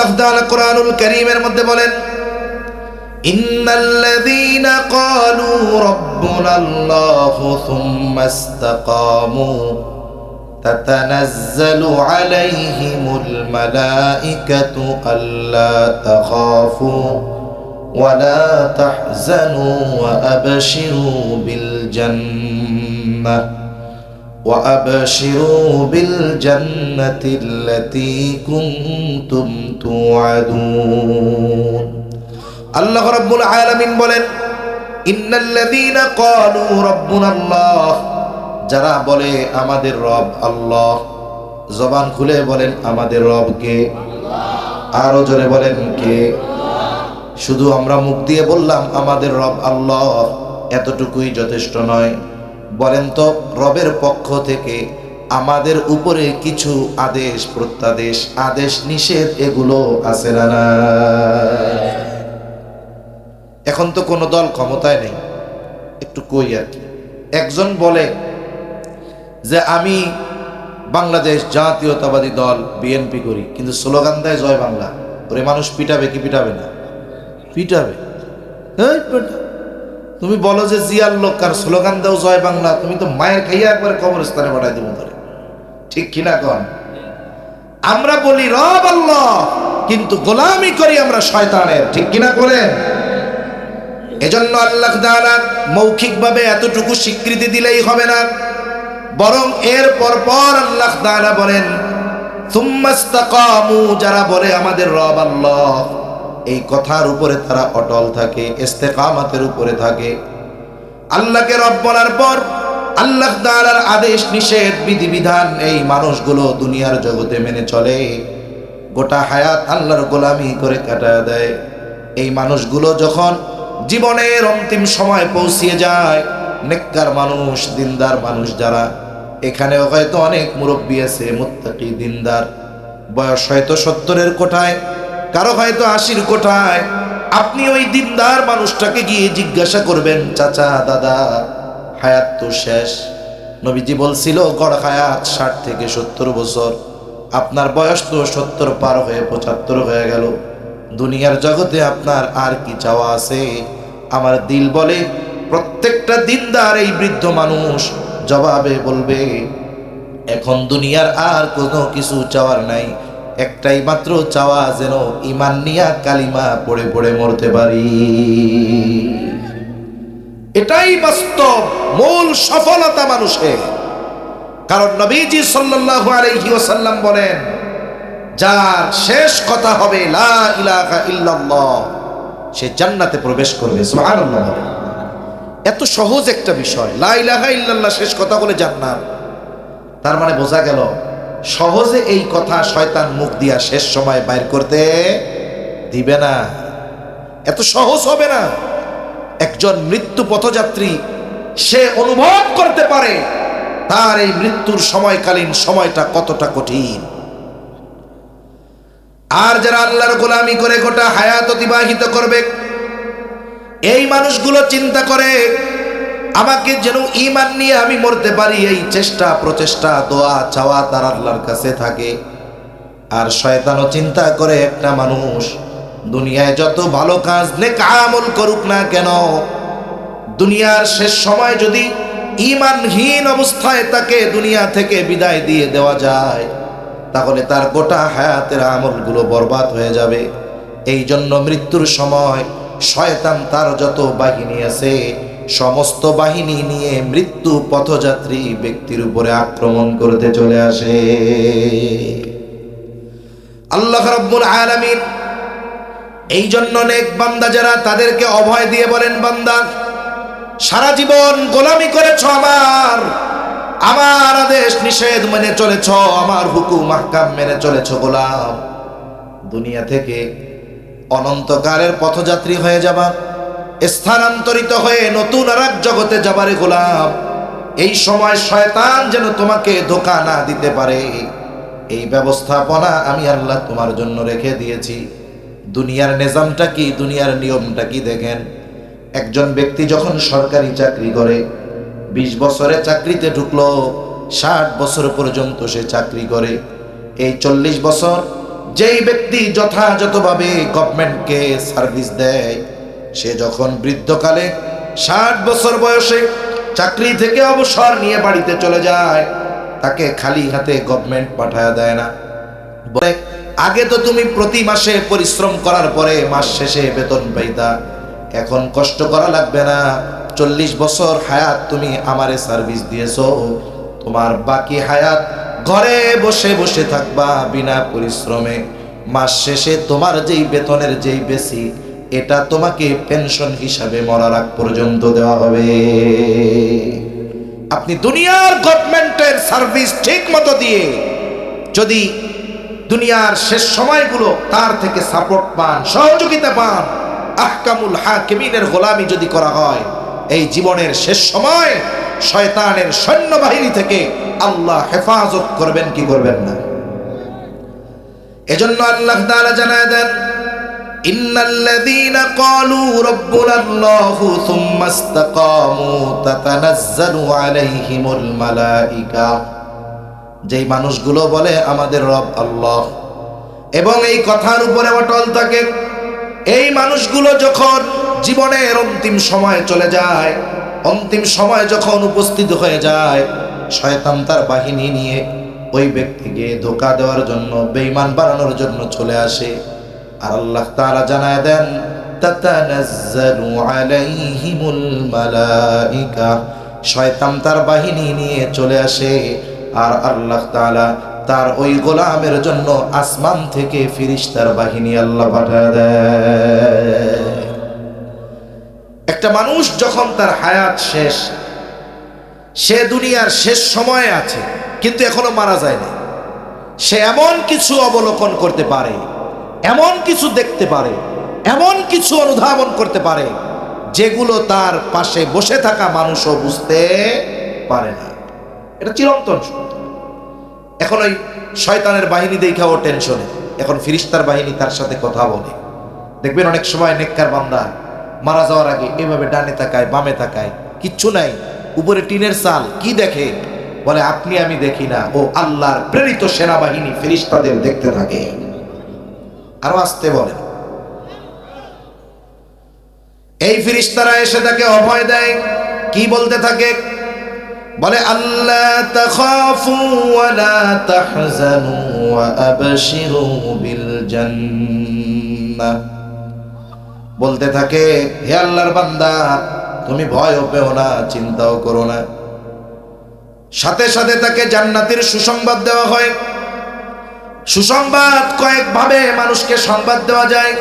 আল্লাহ তাআলা কোরআনুল কারীমের মধ্যে বলেন ইন্নাল্লাযীনা ক্বালু রাব্বুনাল্লাহু সুম্মা ইসতাকামু تتنزل عليهم الملائكة ألا تخافوا ولا تحزنوا وأبشروا بالجنة وأبشروا بالجنة التي كنتم توعدون الله رب العالمين বলেন إن الذين قالوا ربنا الله যারা বলে আমাদের রব আল্লাহ জবান খুলে বলেন আমাদের রব কে আরো জোরে বলেন কে শুধু আমরা মুখ দিয়ে বললাম আমাদের রব আল্লাহ এতটুকুই যথেষ্ট নয় বলেন তো রবের পক্ষ থেকে আমাদের উপরে কিছু আদেশ প্রত্যাদেশ আদেশ নিষেধ এগুলো আছে না এখন তো কোনো দল ক্ষমতায় নেই একটু কই আর কি। একজন বলে যে আমি বাংলাদেশ জাতীয়তাবাদী দল বিএনপি করি। কিন্তু স্লোগান দেয় জয় বাংলা। ওরে মানুষ পিটাবে কি পিটাবে না? পিটাবে। বেটা, তুমি বলো যে জিয়ার লোক আর স্লোগান দাও জয় বাংলা, তুমি তো মায়ের খাইয়া একবার কবরস্থানে পাঠাই দেবো ধরে ঠিক কিনা কন? আমরা বলি, রব আল্লাহ, কিন্তু গোলামি করি আমরা শয়তানের। ঠিক কিনা করেন এজন্য আল্লাহ তাআলা মৌখিকভাবে এতটুকু স্বীকৃতি দিলেই হবে না। বরং এর পর পর আল্লাহ তাআলা বলেন যারা বলে আমাদের রব আল্লাহ। এই কথার উপরে তারা অটল থাকে, ইস্তেকামাতের উপরে থাকে। আল্লাহকে রব বলার পর আল্লাহ তাআলার আদেশ, নিষেধ, বিধিবিধান এই মানুষগুলো দুনিয়ার জগতে মেনে চলে। গোটা হায়াত আল্লাহর গোলামি করে কাটায় দেয়। এই মানুষগুলো যখন জীবনের অন্তিম সময় পৌঁছিয়ে যায়, নেককার মানুষ, দিনদার মানুষ যারা, এখানেও হয়তো অনেক মুরব্বী আছে, মুত্তাকি, দিনদার। বয়স হয়তো সত্তরের কোঠায় কারও হয়তো আশির কোঠায় আপনি ওই দিনদার মানুষটাকে গিয়ে জিজ্ঞাসা করবেন, চাচা, দাদা, হায়াত তো শেষ। নবীজি বলছিল, গড় হায়াত ষাট থেকে সত্তর বছর। আপনার বয়স তো সত্তর পার হয়ে পঁচাত্তর হয়ে গেল। দুনিয়ার জগতে আপনার আর কি চাওয়া আছে? আমার দিল বলে, প্রত্যেকটা দিনদার এই বৃদ্ধ মানুষ জবাবে বলবে, এখন দুনিয়ার আর কোনো কিছু চাওয়ার নাই। একটাই মাত্র চাওয়া যেন ইমান নিয়া কালিমা পড়ে পড়ে মরতে পারি। এটাই বাস্তব, মূল সফলতা মানুষের কারণ নবীজি সাল্লাল্লাহু আলাইহি ওয়াসাল্লাম বলেন, যার শেষ কথা হবে লা ইলাহা ইল্লাল্লাহ, সে জান্নাতে প্রবেশ করবে। সুবহানাল্লাহ এত সহজ একটা বিষয়, লা ইলাহা ইল্লাল্লাহ শেষ কথা বলে জান্নাত। তার মানে বোঝা গেল সহজে এই কথা শয়তান মুখ দিয়া শেষ সময় বাইর করতে দিবে না। এত সহজ হবে না। একজন মৃত্যু পথযাত্রী সে অনুভব করতে পারে, তার এই মৃত্যুর সময়কালীন সময়টা কতটা কঠিন। আর যারা আল্লাহর গোলামি করে গোটা হায়াত অতিবাহিত করবে, এই মানুষগুলো চিন্তা করে আমাকে যেন ইমান নিয়ে আমি মরতে পারি, এই চেষ্টা, প্রচেষ্টা, দোয়া, চাওয়া তার আল্লাহর কাছে থাকে। আর শয়তানও চিন্তা করে একটা মানুষ, দুনিয়ায় যত ভালো কাজ নেক আমল করুক না কেন, দুনিয়ার শেষ সময় যদি ইমানহীন অবস্থায় তাকে দুনিয়া থেকে বিদায় দিয়ে দেওয়া যায়, তাহলে তার গোটা হায়াতের আমলগুলো বরবাদ হয়ে যাবে। এই জন্য মৃত্যুর সময় শয়তান তার যত বাহিনী আছে সমস্ত বাহিনী নিয়ে মৃত্যু পথযাত্রী ব্যক্তির উপরে আক্রমণ করতে চলে আসে। আল্লাহ রাব্বুল আলামিন এই জন্য নেক বান্দা যারা তাদেরকে অভয় দিয়ে বলেন, বান্দা, সারা জীবন গোলামি করেছ আমার আমার আদেশ নিষেধ মেনে চলেছ, আমার হুকুম আহকাম মেনে চলেছ গোলাম। দুনিয়া থেকে অনন্তকালের পথযাত্রী হয়ে যাবা। স্থানান্তরিত হয়ে নতুন আর এক জগতে যাবারে গোলাম। এই সময় শয়তান যেন তোমাকে ধোকা না দিতে পারে। এই ব্যবস্থাপনা আমি আল্লাহ তোমার জন্য রেখে দিয়েছি। দুনিয়ার নিজামটা কি, দুনিয়ার নিয়মটা কি দেখেন? একজন ব্যক্তি যখন সরকারি চাকরি করে, বিশ বছরে চাকরিতে ঢুকলো, ষাট বছর পর্যন্ত সে চাকরি করে। এই চল্লিশ বছর যেই ব্যক্তি যথাযথভাবে গভর্নমেন্টকে সার্ভিস দেয় সে যখন বৃদ্ধকালে ষাট বছর বয়সে চাকরি থেকে অবসর নিয়ে বাড়িতে চলে যায়, তাকে খালি হাতে গভর্নমেন্ট পাঠায় দেয় না। বলে, আগে তো তুমি প্রতি মাসে পরিশ্রম করার পরে মাস শেষে বেতন পাইতা, এখন কষ্ট করা লাগবে না। চল্লিশ বছর হায়াত তুমি আমারে সার্ভিস দিয়েছ। তোমার বাকি হায়াত ঘরে বসে বসে থাকবা বিনা পরিশ্রমে। মাস শেষে তোমার যেই বেতনের যেই বেশি এটা তোমাকে পেনশন হিসাবে মরার আগ পর্যন্ত দেওয়া হবে। আপনি দুনিয়ার গভর্নমেন্টের সার্ভিস ঠিক মতো দিয়ে যদি দুনিয়ার শেষ সময়গুলো তার থেকে সাপোর্ট পান, সহযোগিতা পান, আহকামুল হাকিমিনের গোলামি যদি করা হয়, এই জীবনের শেষ সময় শয়তানের সৈন্যবাহিনী থেকে আল্লাহ হেফাজত করবেন কি করবেন না? এজন্য আল্লাহ তাআলা জানায় দেন ইন্নাল্লাযীনা ক্বালু রাব্বুনা আল্লাহু সুম্মা ইসতাকামু তাতানাজ্জালু আলাইহিমুল মালাইকা। যেই মানুষগুলো বলে, আমাদের রব আল্লাহ। এবং এই কথার উপরে অটল থাকে, এই মানুষগুলো যখন জীবনের অন্তিম সময় চলে যায়, অন্তিম সময় যখন উপস্থিত হয়ে যায়, শয়তান তার বাহিনী নিয়ে ওই ব্যক্তিকে ধোকা দেওয়ার জন্য, বেঈমান বানানোর জন্য চলে আসে। আর আল্লাহ তাআলা জানায় দেন, তাতানাজ্জালু আলাইহিমুল মালাইকা শয়তান তার বাহিনী নিয়ে চলে আসে, আর আল্লাহ তাআলা তার ওই গোলামের জন্য আসমান থেকে ফিরিস্তার বাহিনী আল্লাহ পাঠায় দেয়। একটা মানুষ যখন তার হায়াত শেষ, সে দুনিয়ার শেষ সময়ে আছে, কিন্তু এখনও মারা যায় না সে এমন কিছু অবলোকন করতে পারে এমন কিছু দেখতে পারে, এমন কিছু অনুধাবন করতে পারে, যেগুলো তার পাশে বসে থাকা মানুষও বুঝতে পারে না। এটা চিরন্তন সত্য। এখন ওই শয়তানের বাহিনী দেখা ও টেনশনে। এখন ফিরিস্তার বাহিনী তার সাথে কথা বলে। দেখবেন অনেক সময় নেককার বান্দা মারা যাওয়ার আগে এভাবে ডানে তাকায়, বামে তাকায়, কিচ্ছু নাই, উপরে টিনের চাল, কি দেখে? বলে, আপনি আমি দেখি না। ও আল্লাহর প্রেরিত সেনাবাহিনী ফিরিস্তাদের দেখতে থাকে। আরও আসতে বলেন। এই ফিরিস্তারা এসে তাকে অভয় দেয়, কি বলতে থাকে? বলে আল্লাহ বিল বলতে থাকে, হে আল্লাহর বান্দা, তুমি ভয়ও পেও না, চিন্তাও করো না। সাথে সাথে তাকে জান্নাতের সুসংবাদ দেওয়া হয়। সুসংবাদ কয়েকভাবে মানুষকে সংবাদ দেওয়া যায়।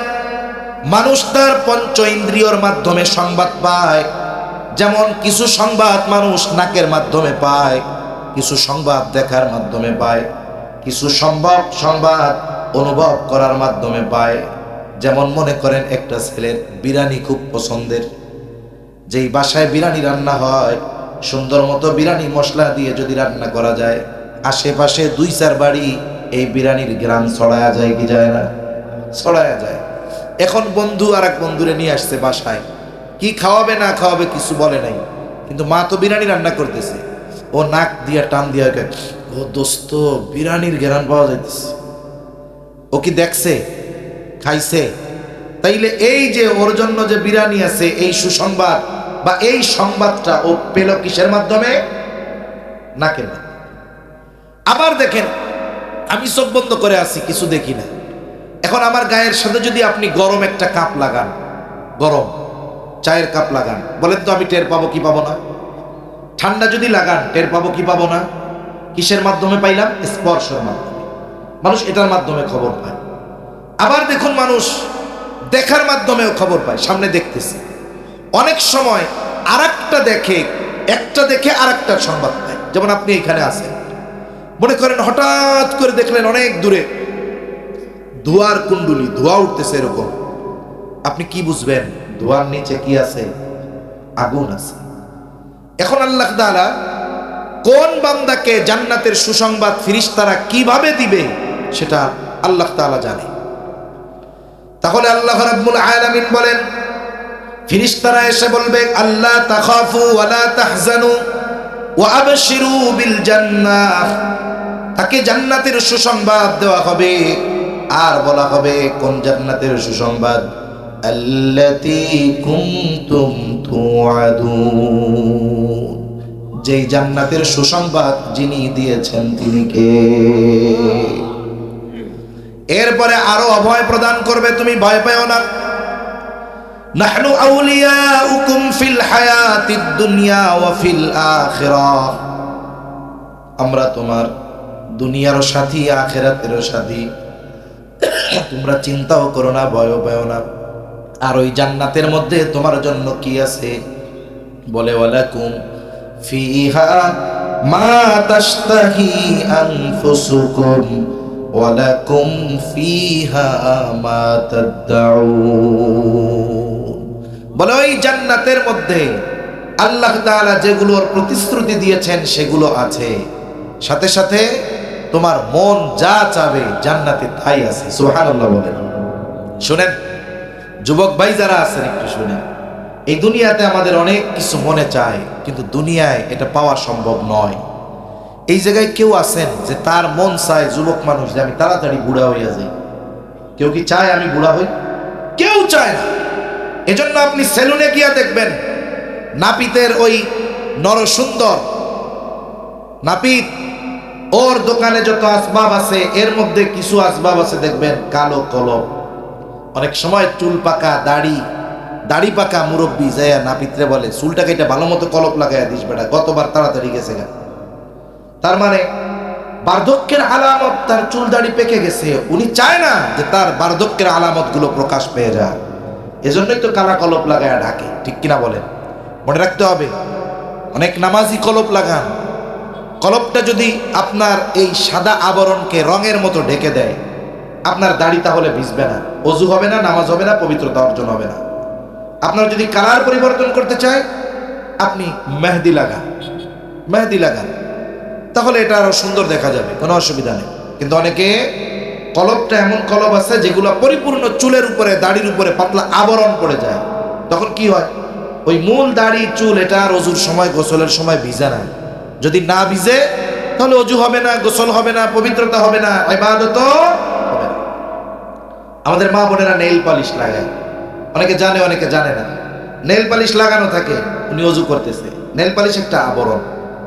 মানুষ তার পঞ্চ ইন্দ্রিয়র মাধ্যমে সংবাদ পায়। যেমন কিছু সংবাদ মানুষ নাকের মাধ্যমে পায়, কিছু সংবাদ দেখার মাধ্যমে পায়, কিছু সম্ভব সংবাদ অনুভব করার মাধ্যমে পায়। যেমন মনে করেন একটা ছেলের বিরিয়ানি খুব পছন্দের। যেই বাসায় বিরিয়ানি রান্না হয়, সুন্দর মতো বিরিয়ানি মশলা দিয়ে যদি রান্না করা যায়, আশেপাশে দুই চার বাড়ি এই বিরিয়ানির গ্রাম ছড়ায়া যায় কি যায় না? ছড়ায়া যায়। এখন বন্ধু আর এক বন্ধুরে নিয়ে আসছে বাসায়। কি খাওয়াবে না খাওয়াবে কিছু বলে নাই। কিন্তু মা তো বিরিয়ানি রান্না করতেছে। ও নাক দিয়া টান দিয়া ও দোস্ত বিরিয়ানির গ্রাম পাওয়া যাইতেছে। ও কি দেখছে? খাইছে? তাইলে এই যে ওর জন্য যে বিরিয়ানি আছে, এই সুসংবাদ বা এই সংবাদটা ও পেল কিসের মাধ্যমে? নাকের। আবার দেখেন আমি চোখ বন্ধ করে আছি, কিছু দেখি না এখন আমার গায়ের সাথে যদি আপনি গরম একটা কাপ লাগান, গরম চায়ের কাপ লাগান, বলেন তো আমি টের পাবো কি পাবো না? ঠান্ডা যদি লাগান, টের পাবো কি পাবো না? কিসের মাধ্যমে পাইলাম? স্পর্শের মাধ্যমে। মানুষ এটার মাধ্যমে খবর পায়। আবার দেখুন মানুষ দেখার মাধ্যমেও খবর পায়, সামনে দেখতেছে। অনেক সময় আর দেখে, একটা দেখে আর সংবাদ পায়। যেমন আপনি এখানে আছেন। মনে করেন হঠাৎ করে দেখলেন অনেক দূরে। ধোয়ার কুণ্ডুলি, ধোয়া উঠতেছে এরকম। আপনি কি বুঝবেন? ধোয়ার নিচে কি আছে? আগুন আছে। এখন আল্লাহ তাআলা কোন বান্দাকে জান্নাতের সুসংবাদ ফিরিস্তারা কীভাবে দিবে, সেটা আল্লাহ তাআলা জানে। তাহলে আল্লাহ রাব্বুল আলামিন বলেন, ফিরিস্তারা এসে বলবে আল্লাহ তাখাফু ওয়ালা তাহজানু ওয়া আবশিরু বিল জান্নাহ। তাকে জান্নাতের সুসংবাদ দেওয়া হবে। আর বলা হবে, কোন জান্নাতের সুসংবাদ? আল্লাতী যেই জান্নাতের সুসংবাদ যিনি দিয়েছেন তিনি কে? এরপরে আরও অভয় প্রদান করবে, তুমি ভয় পেও না। ফিল দুনিয়া আমরা তোমার দুনিয়ারও সাথী, আখেরাতেরও সাথী। তোমরা চিন্তাও করো না, ভয়ও পেও না। আর ওই জান্নাতের মধ্যে তোমার জন্য কি আছে? বলে, ওয়ালাকুম ফিহা মা তাশতাহি আনফুসুকুম, ওয়ালাকুম ফিহা মা তাদউন বলে, ওই জান্নাতের মধ্যে আল্লাহ তাআলা যেগুলোর প্রতিশ্রুতি দিয়েছেন সেগুলো আছে। সাথে সাথে তোমার মন যা চাবে জান্নাতে তাই আছে, সুবহানাল্লাহ বলেন। শুনেন, যুবক ভাই যারা আছেন একটু শুনেন এই দুনিয়াতে আমাদের অনেক কিছু মনে চায়, কিন্তু দুনিয়ায় এটা পাওয়া সম্ভব নয়। এই জায়গায় কেউ আছেন যে তার মন চায় যুবক মানুষ যে আমি তাড়াতাড়ি বুড়া হইয়া যাই। কেউ কি চায় আমি বুড়া হই? কেউ চায় না। এজন্য আপনি সেলুনে গিয়া দেখবেন, নাপিতের ওই নরসুন্দর, নাপিত ওর দোকানে যত আসবাব আছে, এর মধ্যে কিছু আসবাব আছে, দেখবেন, কালো কলম। অনেক সময় চুল পাকা, দাড়ি দাড়ি পাকা মুরব্বী যায় নাপিতরে বলে, চুলটাকে এটা ভালো মতো কলপ লাগাইয়া দিস বেটা, গতবার তাড়াতাড়ি গেছে গা। তার মানে বার্ধক্যের আলামত তার চুল দাড়ি পেকে গেছে। উনি চায় না যে তার বার্ধক্যের আলামতগুলো প্রকাশ পেয়ে যায়। এজন্যই তো কালা কলপ লাগায় ঢাকে, ঠিক কিনা বলেন? মনে রাখতে হবে, অনেক নামাজি কলপ লাগান। কলপটা যদি আপনার এই সাদা আবরণকে রঙের মতো ঢেকে দেয়, আপনার দাড়ি তাহলে ভিজবে না, অজু হবে না, নামাজ হবে না, পবিত্রতা অর্জন হবে না। আপনার যদি কালার পরিবর্তন করতে চায়, আপনি মেহেদি লাগান মেহেদি লাগান। তাহলে এটা আরও সুন্দর দেখা যাবে, কোনো অসুবিধা নেই। কিন্তু অনেকে কলপটা এমন কলপ আছে যেগুলো পরিপূর্ণ চুলের উপরে, দাড়ির উপরে পাতলা আবরণ পড়ে যায়। তখন কি হয়? ওই মূল দাড়ি, চুল, এটা আর অজুর সময়, গোসলের সময় ভিজে না। যদি না ভিজে, তাহলে অজু হবে না, গোসল হবে না, পবিত্রতা হবে না, ইবাদত হবে না। আমাদের মা বোনেরা নেইল পালিশ লাগায়। অনেকে জানে অনেকে জানে না। নেল পালিশ লাগানো থাকে, উনি অজু করতেছে। নেল পালিশ একটা আবরণ।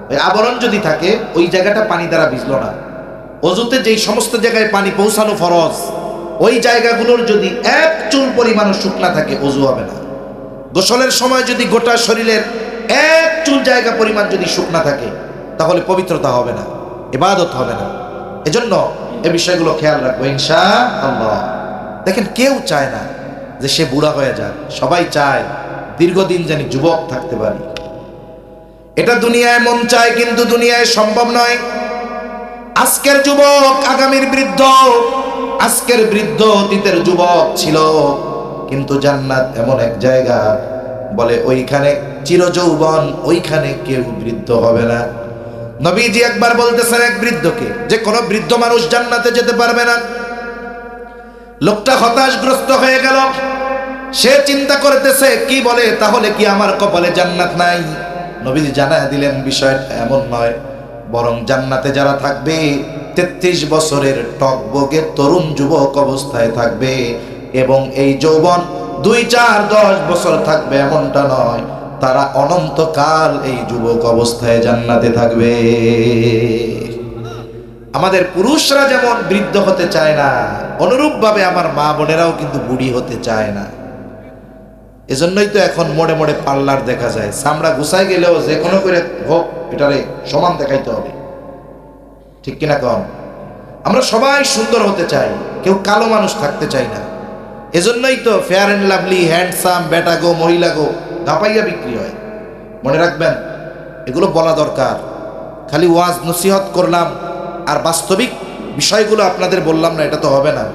ওই আবরণ যদি থাকে, ওই জায়গাটা পানি দ্বারা ভিজলো না। অজুতে যেই সমস্ত জায়গায় পানি পৌঁছানো ফরজ, ওই জায়গাগুলোর যদি এক চুল পরিমাণ শুকনা থাকে, অজু হবে না। গোসলের সময় যদি গোটা শরীরের এক চুল জায়গা পরিমাণ যদি শুকনা থাকে, তাহলে পবিত্রতা হবে না এবাদত হবে না। এজন্য এ বিষয়গুলো খেয়াল রাখব ইনশা আল্লাহ দেখেন, কেউ চায় না যে সে বুড়া হয়ে যাক। সবাই চায় দীর্ঘদিন জানি যুবক থাকতে পারি। এটা দুনিয়ায় মন চায়, কিন্তু দুনিয়ায় সম্ভব নয়। আজকের যুবক আগামীর বৃদ্ধ, আজকের বৃদ্ধ অতীতের যুবক ছিল, কিন্তু জান্নাত এমন এক জায়গা বলে, ওইখানে চিরযৌবন, ওইখানে কেউ বৃদ্ধ হবে না। নবীজি একবার বলতেছেন এক বৃদ্ধকে, যে কোনো বৃদ্ধ মানুষ জান্নাতে যেতে পারবে না। লোকটা হতাশগ্রস্ত হয়ে গেল। সে চিন্তা করতেছে, কি বলে? তাহলে কি আমার কপালে জান্নাত নাই? নবীজি জানায় দিলেন, বিষয়টা এমন নয়। বরং জান্নাতে যারা থাকবে, তেত্রিশ বছরের টকবগে তরুণ যুবক অবস্থায় থাকবে এবং এই যৌবন দুই চার দশ বছর থাকবে এমনটা নয়। তারা অনন্তকাল এই যুবক অবস্থায় জান্নাতে থাকবে। আমাদের পুরুষরা যেমন বৃদ্ধ হতে চায় না, অনুরূপভাবে আমার মা বোনেরাও কিন্তু বুড়ি হতে চায় না। এজন্যই তো এখন মোড়ে মোড়ে পার্লার দেখা যায়। চামড়া গুছাই গেলেও যে কোনো করে হোক, এটারে সমান দেখাইতে হবে। ঠিক কিনা কম আমরা সবাই সুন্দর হতে চাই, কেউ কালো মানুষ থাকতে চাই না। এজন্যই তো ফেয়ার অ্যান্ড লাভলি হ্যান্ডসাম বেটা গো, মহিলা গো গাপাইয়া বিক্রি হয়। মনে রাখবেন, এগুলো বলা দরকার। খালি ওয়াজ নসিহত করলাম, আর বাস্তবিক বিষয়গুলো আপনাদের বললাম না, এটা তো হবে না।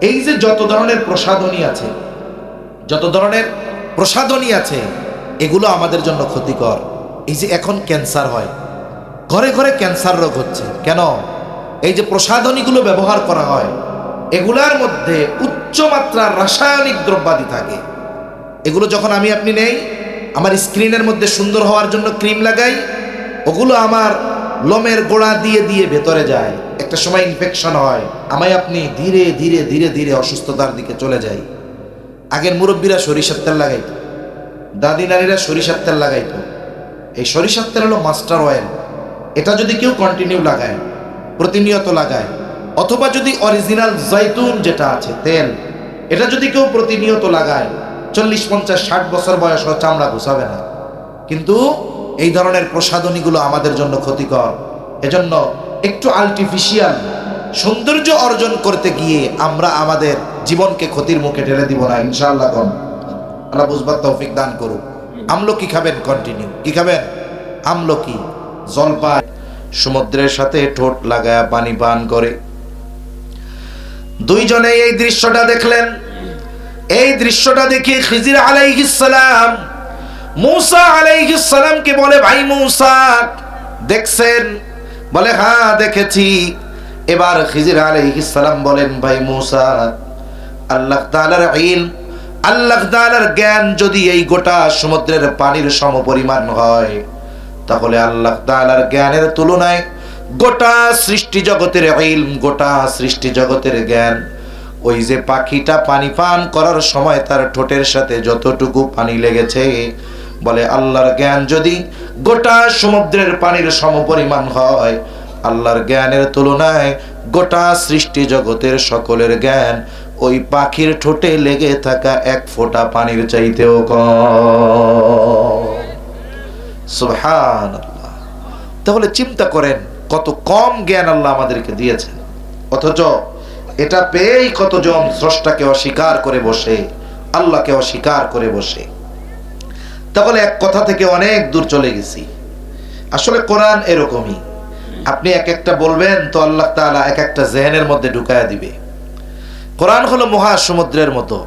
এই যে যত ধরনের প্রসাধনী আছে, যত ধরনের প্রসাধনী আছে, এগুলো আমাদের জন্য ক্ষতিকর। এই যে এখন ক্যান্সার হয়, ঘরে ঘরে ক্যান্সার রোগ হচ্ছে। কেন? এই যে প্রসাধনীগুলো ব্যবহার করা হয় এগুলার মধ্যে উচ্চমাত্রার রাসায়নিক দ্রব্যাদি থাকে। এগুলো যখন আমি আপনি নেই, আমার স্ক্রিনের মধ্যে সুন্দর হওয়ার জন্য ক্রিম লাগাই, ওগুলো আমার লোমের গোড়া দিয়ে দিয়ে ভেতরে যায়। একটা সময় ইনফেকশন হয়, আমায় আপনি ধীরে ধীরে ধীরে ধীরে অসুস্থতার দিকে চলে যাই। আগের মুরব্বীরা সরিষার তেল লাগাইতো, দাদি নারীরা সরিষার তেল লাগাইতো। এই সরিষার তেল হলো মাস্টার অয়েল। এটা যদি কেউ কন্টিনিউ লাগায়, প্রতিনিয়ত লাগায় অথবা যদি অরিজিনাল জৈতুন যেটা আছে, তেল, এটা যদি কেউ প্রতিনিয়ত লাগায়, চল্লিশ, পঞ্চাশ, ষাট বছর বয়স চামড়া ঘুষাবে না। কিন্তু এই ধরনের প্রসাধনীগুলো আমাদের জন্য ক্ষতিকর। এজন্য একটু আর্টিফিশিয়াল সৌন্দর্য অর্জন করতে গিয়ে আমরা আমাদের জীবনকে ক্ষতির মুখে ঠেলে দিব না, ইনশাআল্লাহ কম আল্লাহ বুঝবার তৌফিক দান করুক। আমলকি খাবেন কন্টিনিউ কি খাবেন? আমলকি জলপাই। সমুদ্রের সাথে ঠোঁট লাগায় পানি পান করে। দুইজনে এই দৃশ্যটা দেখলেন। এই দৃশ্যটা দেখে খিজির আলাইহিসসালাম মুসা আলাইহিসসালামকে বলে, ভাই মুসা, দেখছেন? বলে হ্যাঁ দেখেছি। এবার খিজির আলাইহিসসালাম বলেন, ভাই মুসা, আল্লাহ তাআলার ইলম, আল্লাহ তাআলার জ্ঞান যদি এই গোটা সমুদ্রের পানির সমপরিমাণ হয়, তাহলে আল্লাহ তাআলার জ্ঞানের তুলনায় গোটা সৃষ্টি জগতের ইলম, গোটা সৃষ্টি জগতের জ্ঞান। ওই যে পাখিটা পানি পান করার সময় তার ঠোঁটের সাথে যতটুকু পানি লেগেছে, বলে আল্লাহর জ্ঞান যদি গোটা সমুদ্রের পানির সমপরিমাণ হয়, আল্লাহর জ্ঞানের তুলনায় গোটা সৃষ্টি জগতের সকলের জ্ঞান ওই পাখির ঠোঁটে লেগে থাকা এক ফোঁটা পানির চাইতেও কম। সুবহান তাহলে চিন্তা করেন কত কম জ্ঞান আল্লাহ আমাদেরকে দিয়েছেন। অথচ এটা পেয়েই কতজন স্রষ্টাকে অস্বীকার করে বসে, আল্লাহকে অস্বীকার করে বসে। তাহলে এক কথা থেকে অনেক দূর চলে গেছি। আসলে কোরআন এরকমই। আপনি এক একটা বলবেন তো আল্লাহ তাআলা এক একটা জেহেনের মধ্যে ঢুকায়া দিবে। কোরআন হলো মহাসমুদ্রের মতো।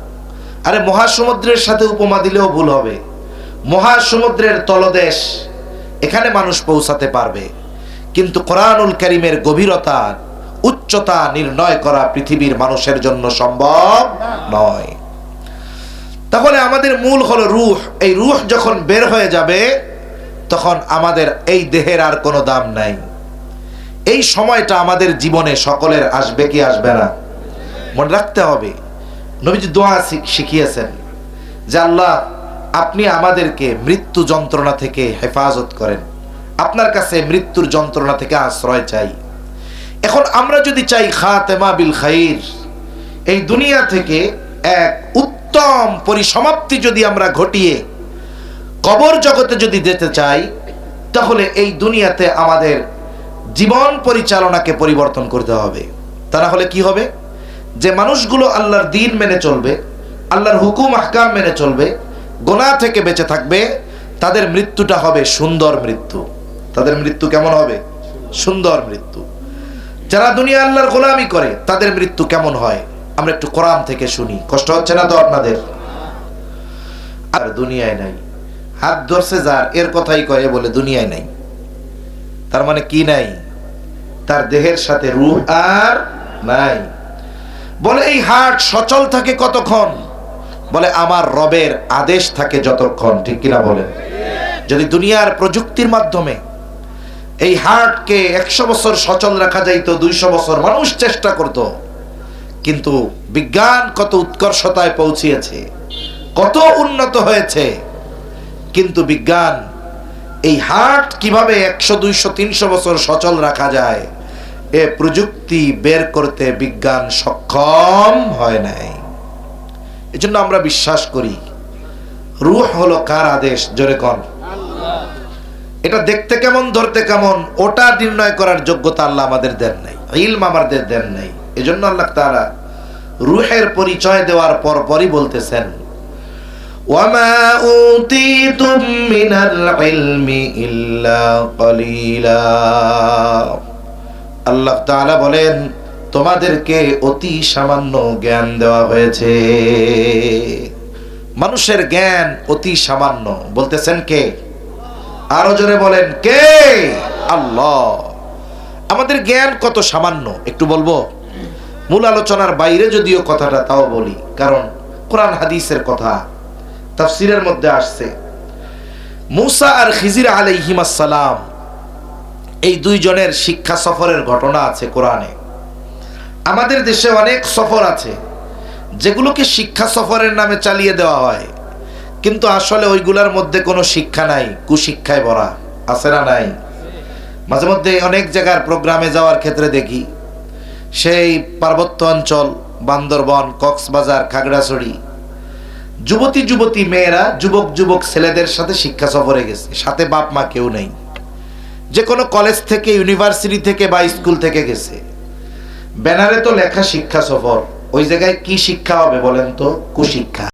আরে মহাসমুদ্রের সাথে উপমা দিলেও ভুল হবে। মহাসমুদ্রের তলদেশ এখানে মানুষ পৌঁছাতে পারবে। কিন্তু কোরআনুল করিমের গভীরতা, উচ্চতা নির্ণয় করা পৃথিবীর মানুষের জন্য সম্ভব নয়। তাহলে আমাদের মূল হলো রুহ। এই রুহ যখন বের হয়ে যাবে, তখন আমাদের এই দেহের আর কোনো দাম নাই। এই সময়টা আমাদের জীবনে সকলের আসবে কি আসবে না? মনে রাখতে হবে, নবীজি দোয়া শিখ- শিখিয়েছেন যে, আল্লাহ, আপনি আমাদেরকে মৃত্যু যন্ত্রণা থেকে হেফাজত করেন। আপনার কাছে মৃত্যুর যন্ত্রণা থেকে আশ্রয় চাই। এখন আমরা যদি চাই খাতেমা বিল খাইর, এই দুনিয়া থেকে এক উত্তম পরিসমাপ্তি যদি আমরা ঘটিয়ে কবর জগতে যদি যেতে চাই, তাহলে এই দুনিয়াতে আমাদের জীবন পরিচালনাকে পরিবর্তন করতে হবে। তা না হলে কি হবে? যে মানুষগুলো আল্লাহর দিন মেনে চলবে, আল্লাহর হুকুম, আহকাম মেনে চলবে, গোনা থেকে বেঁচে থাকবে, তাদের মৃত্যুটা হবে সুন্দর মৃত্যু। তাদের মৃত্যু কেমন হবে? সুন্দর মৃত্যু। যারা দুনিয়া আল্লাহর গোলামি করে, তাদের মৃত্যু কেমন হয়? আমরা একটু কোরআন থেকে শুনি। কষ্ট হচ্ছে না তো আপনাদের? আর দুনিয়ায় নাই। হাত ধরছে যার, এর কথাই কয়ে বলে দুনিয়ায় নাই। তার মানে কি নাই? তার দেহের সাথে রূহ আর নাই। বলে, এই হাট সচল থাকে কতক্ষণ? বলে, আমার রবের আদেশ থাকে যতক্ষণ। ঠিক কিনা বলেন? যদি দুনিয়ার প্রযুক্তির মাধ্যমে এই হার্টকে একশো বছর সচল রাখা যাইত, দুইশো বছর মানুষ চেষ্টা করত। কিন্তু বিজ্ঞান কত উৎকর্ষতায় পৌঁছিয়েছে, কত উন্নত হয়েছে। কিন্তু বিজ্ঞান, এই হার্ট কীভাবে একশো, দুইশো, তিনশো বছর সচল রাখা যায়, এ প্রযুক্তি বের করতে বিজ্ঞান সক্ষম হয় নাই। এজন্য আমরা বিশ্বাস করি, রুহ হলো কার আদেশ? জোরে কন। এটা দেখতে কেমন ধরতে কেমন ওটা নির্ণয় করার যোগ্যতা আল্লাহ আমাদের দেন নাই ইলম আমাদের দেন নাই এজন্য আল্লাহ তারা রুহের পরিচয় দেওয়ার পর পরই বলতেছেন وما أوتيتم من العلم إلا قليلا আল্লাহ তাআলা বলেন তোমাদেরকে অতি সামান্য জ্ঞান দেওয়া হয়েছে মানুষের জ্ঞান অতি সামান্য বলতেছেন কে আরও জোরে বলেন, কে? আল্লাহ। আমাদের জ্ঞান কত সামান্য, একটু বলব? মূল আলোচনার বাইরে যদিও কথাটা, তাও বলি। কারণ কোরআন হাদিসের কথা, তাফসিরের মধ্যে আসছে। মুসা আর খিজির সালাম, এই দুইজনের শিক্ষা সফরের ঘটনা আছে কোরআনে। আমাদের দেশে অনেক সফর আছে, যেগুলোকে শিক্ষা সফরের নামে চালিয়ে দেওয়া হয়। কিন্তু আসলে ওইগুলার মধ্যে কোনো শিক্ষা নাই, কুশিক্ষায় ভরা, আছে না নাই? মাঝে মধ্যে অনেক জায়গার প্রোগ্রামে যাওয়ার ক্ষেত্রে দেখি, সেই পার্বত্য অঞ্চল, বান্দরবন, কক্সবাজার, খাগড়াছড়ি, যুবতী যুবতী মেয়েরা, যুবক যুবক ছেলেদের সাথে শিক্ষা সফরে গেছে, সাথে বাপ মা কেউ নেই। যে কোনো কলেজ থেকে, ইউনিভার্সিটি থেকে বা স্কুল থেকে গেছে। ব্যানারে তো লেখা শিক্ষা সফর, ওই জায়গায় কি শিক্ষা হবে বলেন তো? কুশিক্ষা।